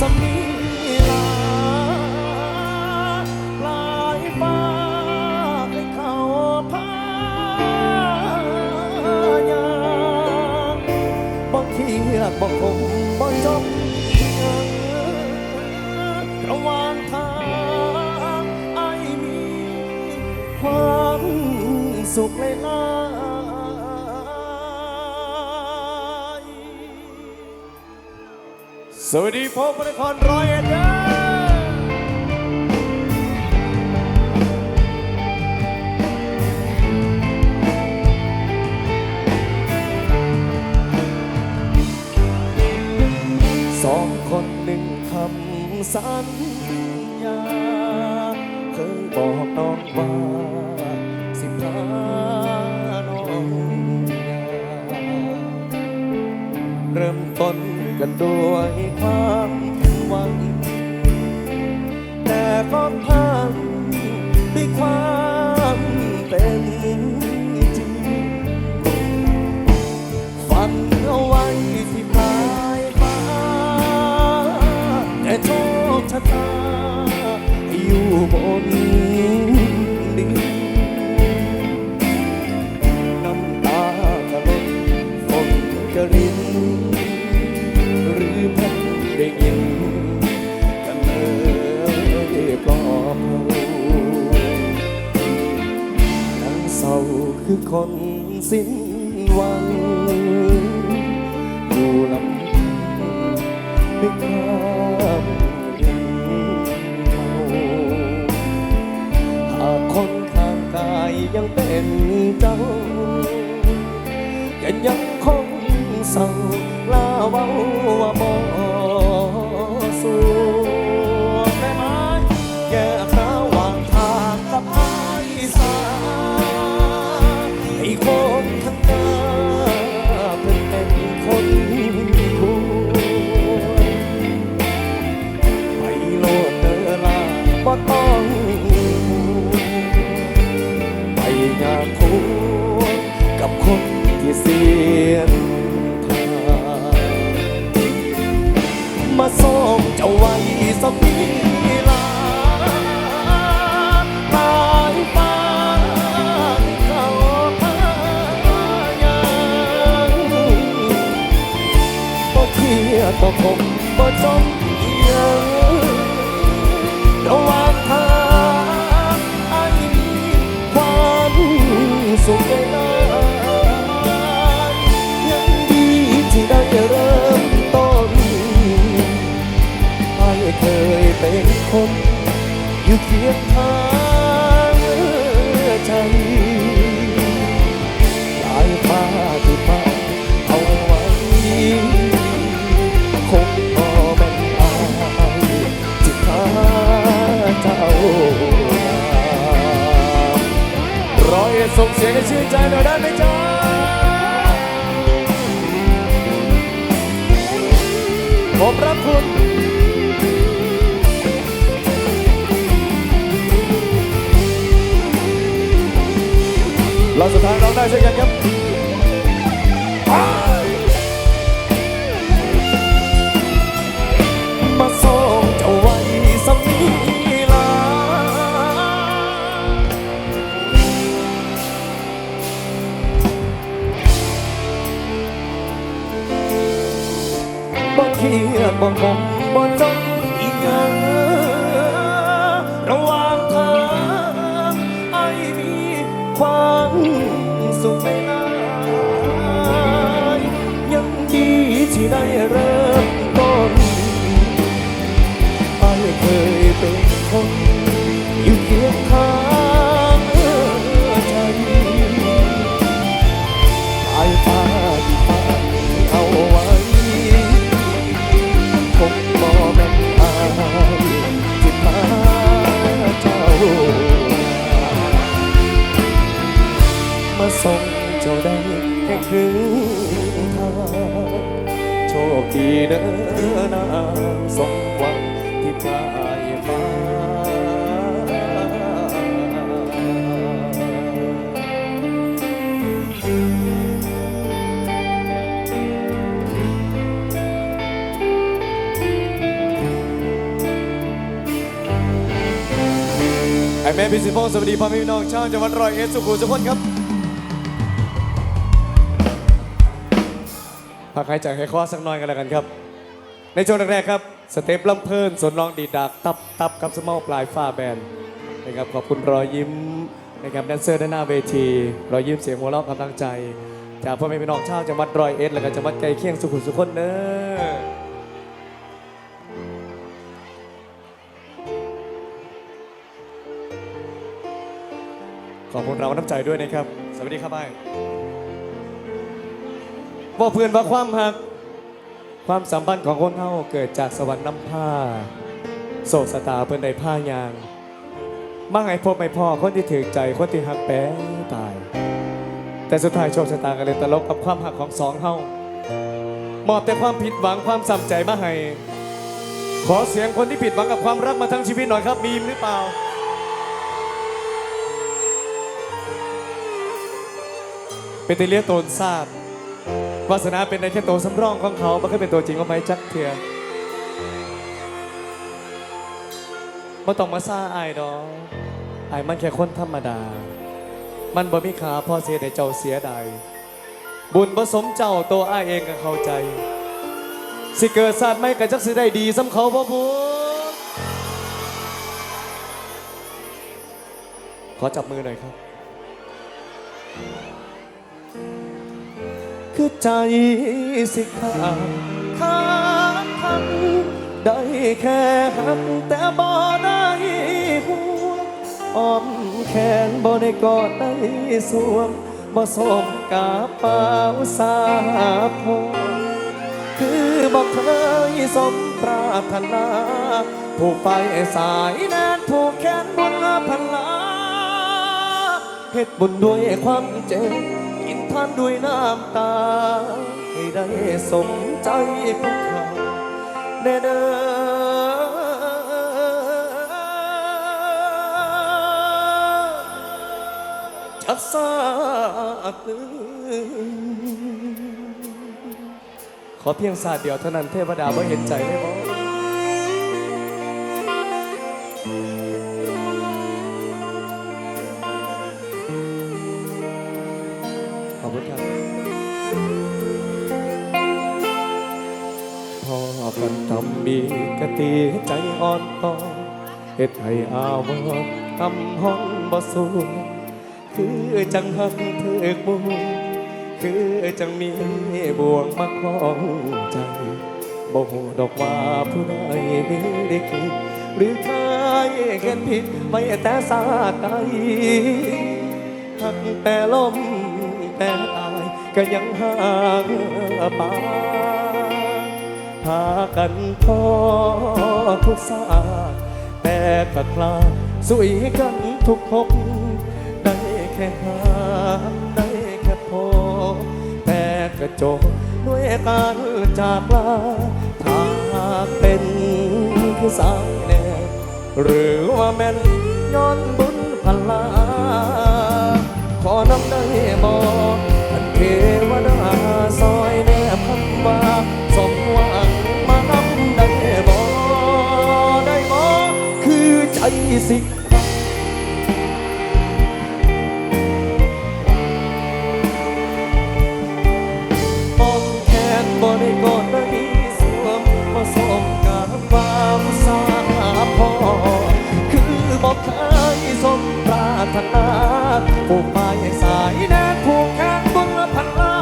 สำนีลาลายฟ้าให้เขาพายางบ่เครียดบ่คงบ่จบระหว่างทางไอ้มีความสุขเลยลา สวัสดีพ่อพระนครร้อยเอ็ดเด้อสองคนหนึ่งคำสัญญา เคยบอกน้องว่าสิพาน้องยาเริ่มต้นกันด้วย คือคนสิ้นหวังอยู่ลำพังด้ามเหาหากคนข้างกายยังเป็นเจ้าก็ยังคงเศร้าลาเว้าว่าบ่สู้ รียดบ่คงบ่จมเอียงระหว่างทางไอ้มีความสุขได้ยังดีที่ได้เริ่มต้นไอ้เคยเป็นคนอยู่เคียงข้าง ส่งเสียงให้ชื่นใจหน่อยได้ไหมจ๊ะผมรักคุณ เราสุดท้ายเราได้เช่นกันครับ บ่งงบ่จนอีกอย่างระหว่างทางไอ้มีความสุขไม่นานยังดีที่ได้เริ่ม ทีเดินนางสมหวังที่พายมาไอแม่พิสิพงศ์สวัสดีพ่อแม่พี่น้องชาวจังหวัดร้อยเอ็ดสุขุมสุขคนครับ พักหายใจให้คอสักหน่อยกันแล้วกันครับ ในช่วงแรกๆครับ สเต็ปลำเพลินสนรองดีดักตับตับกับสมอปลายฟ้าแบนนะครับขอบคุณรอยยิ้มนะครับแดนเซอร์ด้านหน้าเวที รอยยิ้มเสียงหัวเราะกำลังใจ จากพ่อแม่พี่น้องชาวจังหวัดร้อยเอ็ดและก็จังหวัดใกล้เคียงสุขุมสุขคนเด้อขอบคุณเราน้ำใจด้วยนะครับ สวัสดีครับไอ้ ว่าเพื่อนว่าความหัก ความสัมพันธ์ของคนเฮาเกิดจากสวรรค์น้ำผ้า โศกสตาเพื่อนใดผ้ายางมาไงพบไม่พ่อคนที่ถือใจคนที่หักแป้ตาย แต่สุดท้ายโชคชะตากันเลยตลกกับความหักของสองเฮามอบแต่ความผิดหวังความสัมใจมาให้ขอเสียงคนที่ผิดหวังกับความรักมาทั้งชีวิตหน่อยครับมีมหรือเปล่าเป็นแต่เลียโตนทราบ วาสนาเป็นในแค่ตัวสำรองของเขาไม่เคยเป็นตัวจริงว่าไม่จักเถื่อมาต้องมาซ่าอายดอกอายมันแค่คนธรรมดา มันบ่มีขาพ่อเสียแต่เจ้าเสียใดบุญผสมเจ้าตัวอายเองก็เข้าใจ สิเกิดศาสตร์ไม่กะจักสิได้ดีสำเขาพ่อบุญขอจับมือหน่อยครับ คือใจสิขาดขาดทันได้แค่หักแต่บ่ได้หัวอ้อมแขนบ่ได้กอดได้สวมบ่สมกับเป่าสาพคือบ่เคยสมปรารถนาผูกไปสายแนนผูกแขนบุญพันลาเฮ็ดบุญด้วยความเจ็บานด้วยน้ำตา ให้ได้สมใจพวกเขาแน่เด้อจักสาดหนึ่งขอเพียงศาสตร์เดียวเท่านั้นเทวดาบ่เห็นใจได้บ่ กันทำดีกะตีใจอ่อนต่อเฮ็ดให้อาวรทำห้องบ่สูงคือจังหักเถือกบุคือจังมีบ่วงมาคล้องใจบ่ฮู้ดอกว่าผู้ใดได้คิดหรือใครเห็นผิดไว้แต่สาไกหักแต่ลมแต่ตายก็ยังห่างปาพากันพอทุกสาแต่ก็กลาสุยกันทุกพบได้แค่หาได้แค่พอ แต่กระจกด้วยการจากลาถ้าเป็นคือสายแน่หรือว่าแม่นย้อนบุญพลาขอน้ำได้บอก สิอ้อมแขนบ่ได้กอดได้สวมผสมกับความสาพอคือบอกเคยสมปรารถนาผูกไปสายแน่ผูกแขนบุญพันลา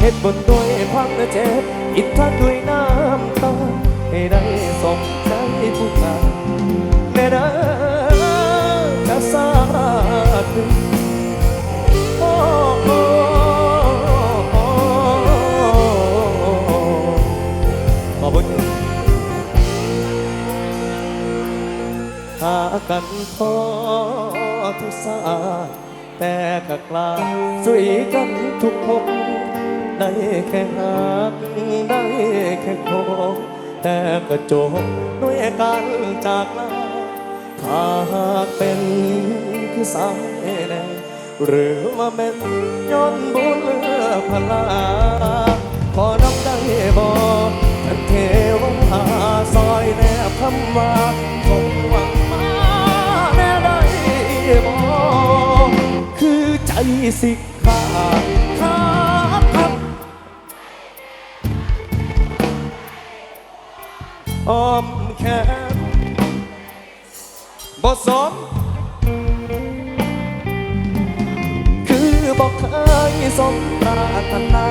เหตุบนด้วยความเจ็บอิทธาด้วยน้ำตาให้ได้สมใจผู้งาน แน่เด้อจะสาธุโอ้โอ้โอ้ขอบคุณหากันพอทุกสาแต่ก็กลาสุยกันทุกพบได้แค่หักได้แค่โคบแต่ก็จบด้วยการจากลาถ้า หากเป็นคือสายแนหรือว่าเป็นย้อนบุญเลือพลาขอน้ำได้บอกเทวาซอยแนบคำว่าคงหวังมาแน่ได้บอกคือใจสิขาดขาดครับอ้อมแขน บ่สม คือบอกเคยสมปรารถนา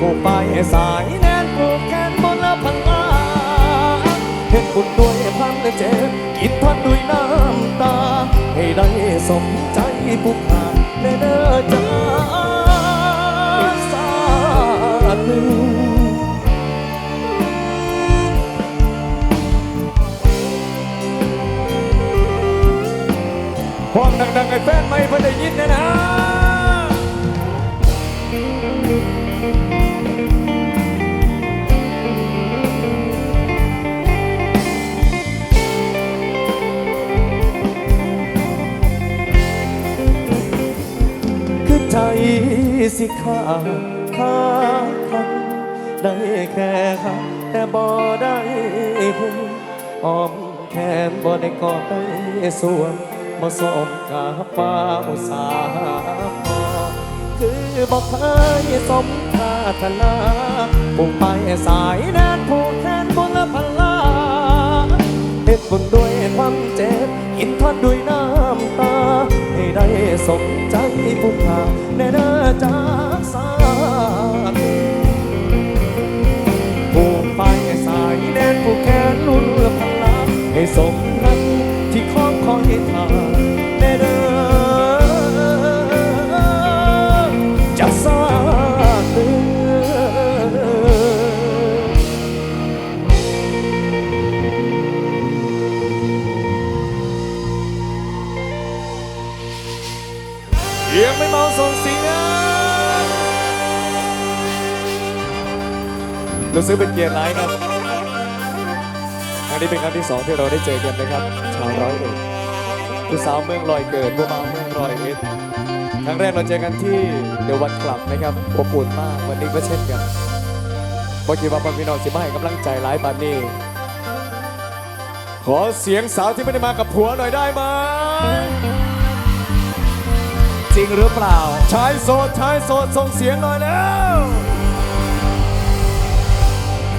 ผู้ไปสายแน่นผูกแขนบนละพังลาเห็นคุณด้วยพันเจ็บกินพันด้วยน้ำตา ให้ได้สมใจผู้ขาดเด้อจ้าสาธุ ห้องดังๆไอ้แฟนไม่เพิ่นได้ยินนะนะคือใจสิขาขาคันได้แค่หักแต่บ่ได้หูอ้อมแขนบ่ได้กอดได้ส่วน บ่สมกับฟ้าอุตสาห์พอคือบ่เคยสมปรารถนาปุ่งไปสายแดนผูกแขนบนละพันลาเฮ็ดบุญด้วยความเจ็บกินทอดด้วยน้ำตา ให้ได้สมใจผู้ขาแน่เด้อจากสา รู้สึกเป็นเกียรติหลายครับครั้งนี้เป็นครั้งที่สองที่เราได้เจอกันนะครับ ชาวร้อยเอ็ดผู้สาวเมืองลอยเกิดผู้บ่าวเมืองลอยเอ็ดครั้งแรกเราเจอกันที่เดวันคลับนะครับอบอุ่นมากวันนี้ก็เช่นกันพอคิดว่าพ่อพี่น้องสิมาให้กำลังใจหลายปานนี้ขอเสียงสาวที่ไม่ได้มากับผัวหน่อยได้ไหมจริงหรือเปล่าชายโสดชายโสดส่งเสียงหน่อยแล้ว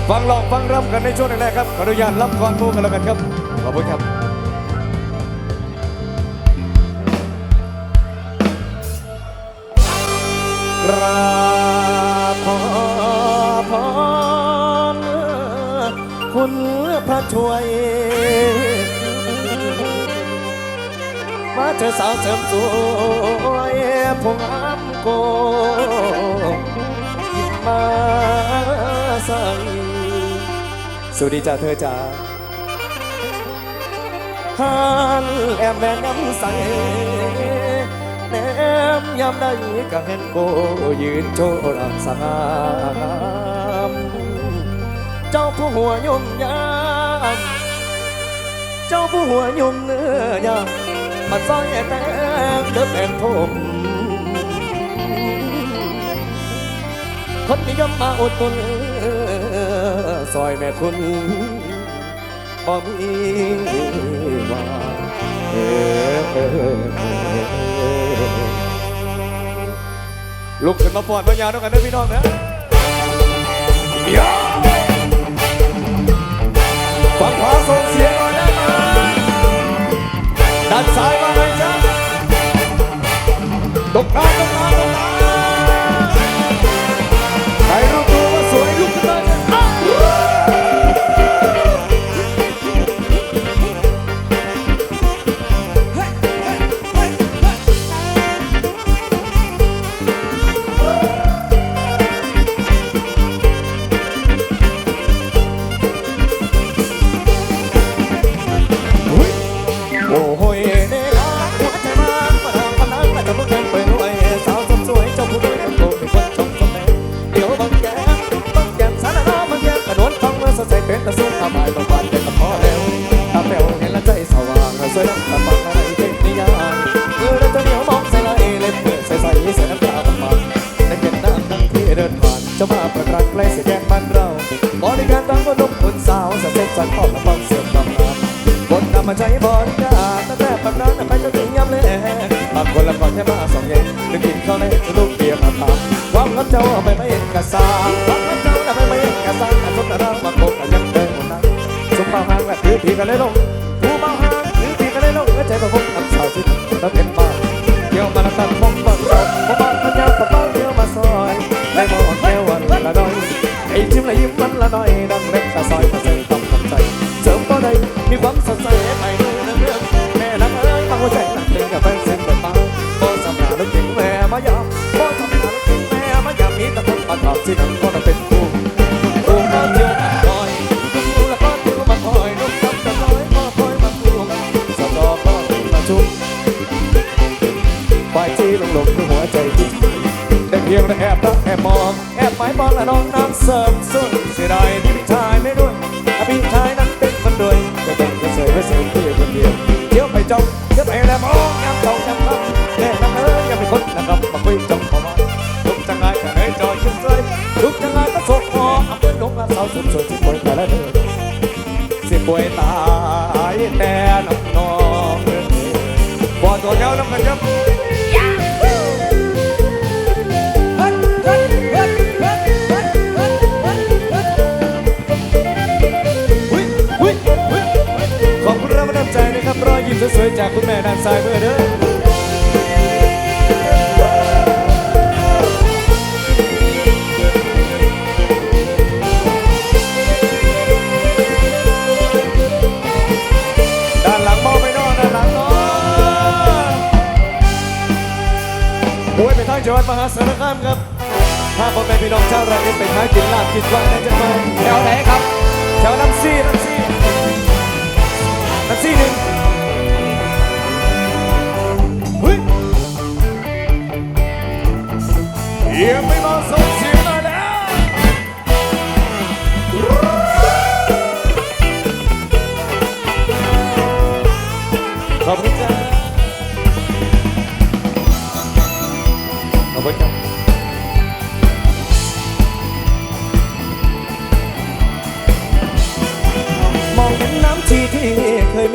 ฟังหลองฟังรับกันในช่วงแรกๆครับขออนุญาตรับก่อนหมูกันแล้วกันครับขอบคุณครับกราบขอพรคุณพระช่วย มาเธอสาวเสริมสวยพงอามโกหยิบมาใส่ สวัสดีจ้าเธอจ้าฮันแอมแวนน้ำใสแนมยามได้ก็เห็นโกยืนโชว์รักสงามเจ้าผู้หัวยมยามเจ้าผู้หัวยุ่มเนื้อยางมาซอยแต่เดินแบ่งทมคนนิยมมาอดทน ซอยแม่คุณบ่มีว่าเออลุกขึ้นมาปอดมายาวด้วยกันด้วยพี่น้องนะยาฟังขวาส่งเสียงหน่อยได้ไหมด้านซ้ายมาเลยจ้าตกกลางตกกลางตกกลาง คนละก่อนแค่มาสองเย็นนึกถึงเขาวในลูกเบียร์มาตามความรับเจ้าไปไม่เห็นกระซาความรับเจ้าเอาไปไม่เห็นกระซาแต่ทุกแต่เราบางคนยังเดินหมดนั้นสมบังหางและถือผีกันเลยลงผู้เบาหางถือผีกันเลยลงและใจประพงน้ำสาวที่เราเป็นบ้าเกี่ยวมาละตั้งมองบังสดมองบังพระเจ้ากับบ้าเกี่ยวมาซอยได้มองแก้ววันละดอยไอ้จิ้มละยิ้มมันละน้อยดังเล็กตาซอยมาใส่ต้องทำใจเสริมก็ได้มีความสดใสไป คนมาถามที่นั่งก็จะเป็นคู่คู่มาเที่ยวมาคอยคู่แล้วก็เที่ยวมาคอยลูกทับจะคอยก็คอยมาคู่สตอก็มาชุบฝ่ายที่ลงหลงคือหัวใจที่ได้เพียงแต่แอบรักแอบมองแอบหมายมองและน้องน้ำเสริมสุดเสียดายที่พี่ชายไม่ด้วยพี่ชายนั้นเป็นคนรวยจะแบ่งจะเสยไม่เสยพี่ สาวสุดสวยที่ป่วยแต่ละเดือนสิป่วยตายแต่น้ำนองเอ้ยบอตัวเดียวน้ำกันยับขอบคุณรงบันดาลใจนะครับรอยยิ้มสวยๆจากคุณแม่ด้านซ้ายมือเด้อ จังหวัดมหาสารคามครับถ้าพ่อแม่พี่น้องชาวไร่ไปหากินลาบกินวางได้จังไหมแถวไหนครับแถวน้ำซี่น้ำซี่น้ำซี่หนึ่งเฮ้ยเยี่ยมไม่มาส่งเสียงมาแล้วขอบคุณจ้า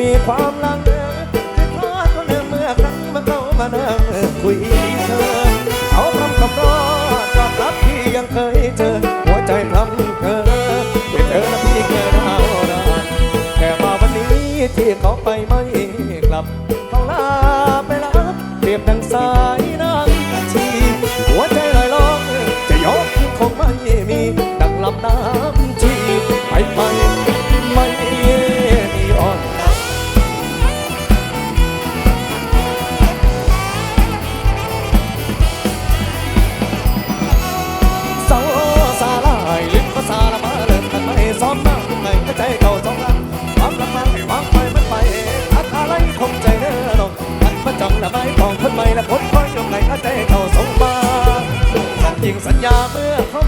มีความลังเลที่พลาดก็เนื่อเมื่อครั้งมาเข้ามานั่งคุยเธอเอาคำคำรอดกลับรับที่ยังเคยเจอ หัวใจพลังเธอเป็นเธอและพี่เคยดาวดานแต่มาวันนี้ที่เขาไปไม่กลับเขาลาไปรับเปรียบดังสายน้ำชีหัวใจลอยลองจะยกคงไม่มีดังลำน้ำ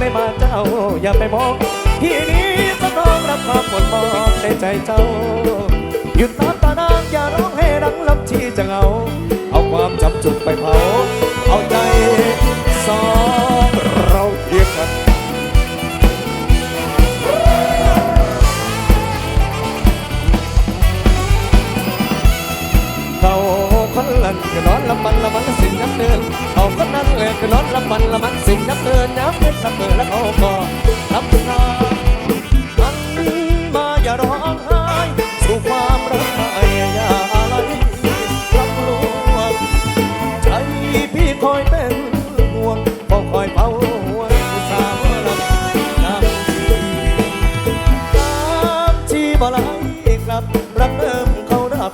ไม่มาเจ้า อย่าไปมองที่นี้จะน้องรับความหมดมองในใจเจ้า หยุดน้ำตานางอย่าร้องให้ดังลำที่จะเหงา เอาความจำจุกไปเผา เขาคนนั้นเลยก็นอนละมันละมันสิ่งน้ำเดินน้ำเป็นสับเดินแล้วเขาก็รับทางมันมาอย่าร้องไห้สู่ความรักไม่อย่าอะไรรับรู้ว่าใจพี่คอยเป็นห่วงเฝ้าคอยเฝ้าห่วงสาวลำน้ำชีน้ำชีบ่ไหลกลับรักเดิมเขาดับ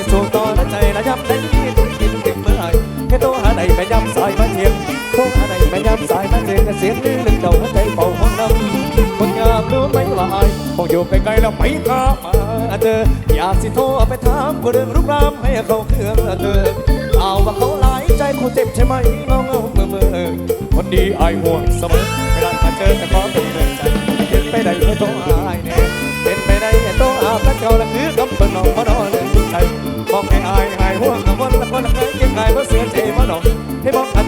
ากให้ต่อให้สูงต่อและใจละย้ำได้ยินกินถึงเมื่อไหร่ให้ตัวหาใดไปย้ำสายมาเทียมโทรหาใดไปย้ำสายมาเทียมเสียงลือลึกเจ้าหัวใจเป่าห้องน้ำคนงามรู้ไหมว่าอายคงอยู่ไกลๆแล้วไปหามาเจออยากสิโทรไปถามก็เรื่องรุกรามให้เขาเครื่องเธอเอาว่าเขาหลายใจคงเจ็บใช่ไหมเงาเงาเมื่อเมื่อคนดีอายห่วงเสมอไม่ได้มาเจอแต่ขอเป็นเพื่อนใจเป็นไปได้ไม่ต้องอายแน่เป็นไปได้แต่ต้องอาบและเก่าละคือกำปั้นน้องมาดอเลยใจบอก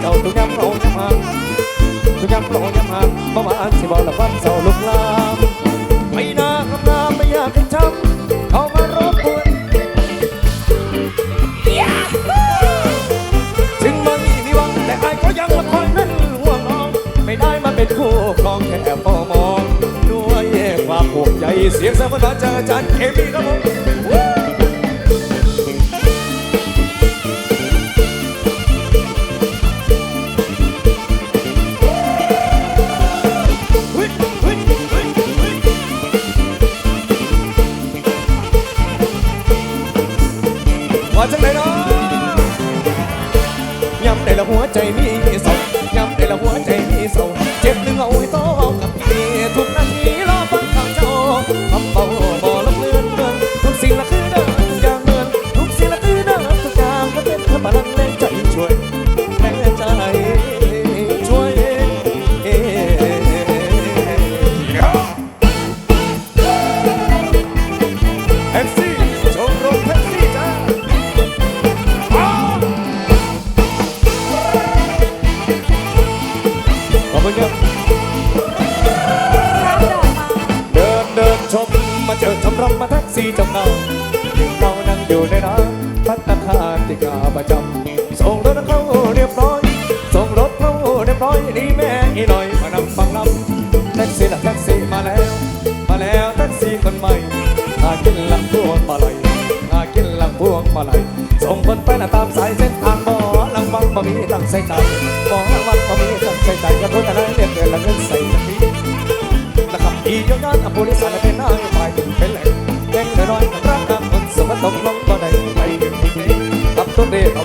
เจ้าทุกยามเราจะมางทุกยามเราจะมาเมื่อวานสิบอกละวันเศร้าลุกลามไม่น่าคำนามไม่อยากให้ช้ำเข้ามารบกวนถึงมันมีหวังแต่อายก็ยังละคอยนั้นห่วงน้อง ไม่ได้มาเป็นคู่ครองแค่พอมองด้วยความห่วงใยเสียงสมรรถเจอจันเคมีครับผม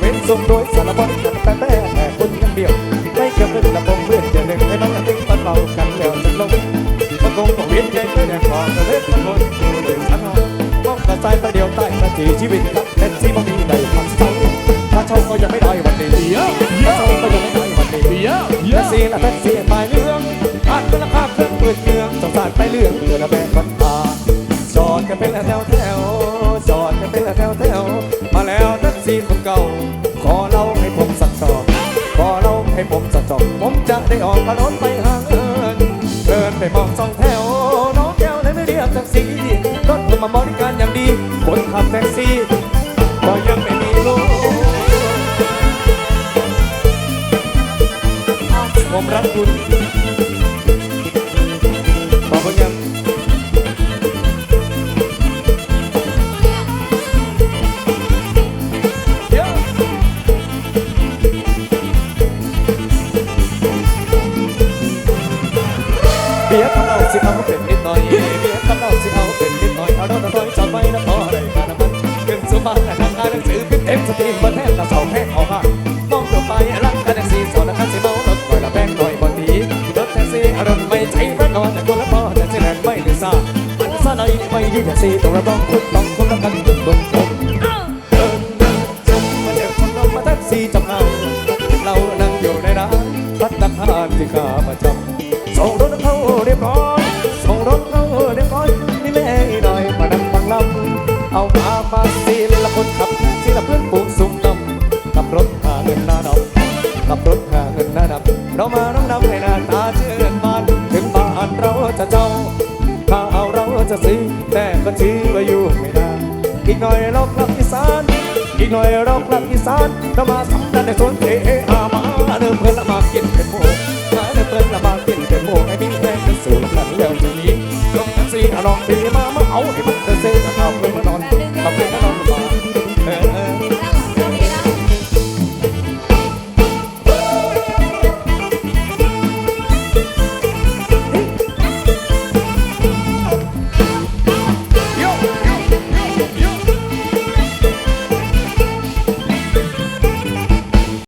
เว้นส่งโดยสารพัดกันแต่แต่แต่คนยังเดียว ไม่เกี่ยวกับระบบเพื่อนจะหนึ่งให้น้องติ้งมันเบากันแล้วจะลงมันคงต้องเวียนใจไม่แดงพอจะเล็กมันคนอยู่ในชั้นนอนมองกระจายตาเดียวใต้ตาจีชีวิตครับแท็กซี่บ่มีใดทำเศร้าถ้าช่าก็ยังไม่ได้วันนี้ถ้าเช่าก็ยังไม่ได้วันนี้เยอะเยแท็อะกซี่ละแท็กซี่ปเรื่องอ่านเป็นราคาเครื่องเปิดเครื่องสงสารไปเรื่องเดือนละแบกบันตาจอดกันเป็นแถว ได้ออกมาโน้นไปหาเงินเดินไปมองสองแถว น้องแก้วเลยไม่เรียกแท็กซี่รถมันมาบริการ เอามามาสีละคนขับสีละเพื่อนฝูงสุ่มนำขับรถหาเงินหน้าดำขับรถหาเงินหน้าดำเรามาน้องนำให้หน้าตาเชื่อนบานถึงบ้านเราจะเจ้าถ้าเอาเราจะซื้อแต่ก็ถือว่าอยู่ไม่นานอีกหน่อยเรากลับอีสานอีกหน่อยเรากลับอีสานเรามาทำกันในสวนเทอามาเดิมเพื่อนละมากินเป็นโมมาเดิมเพื่อนละมากินเป็นโมไอ้พี่แม่จะสู่กันแล้วทีนี้ลงกันสิเอาน้องดีมามาเอาให้มัน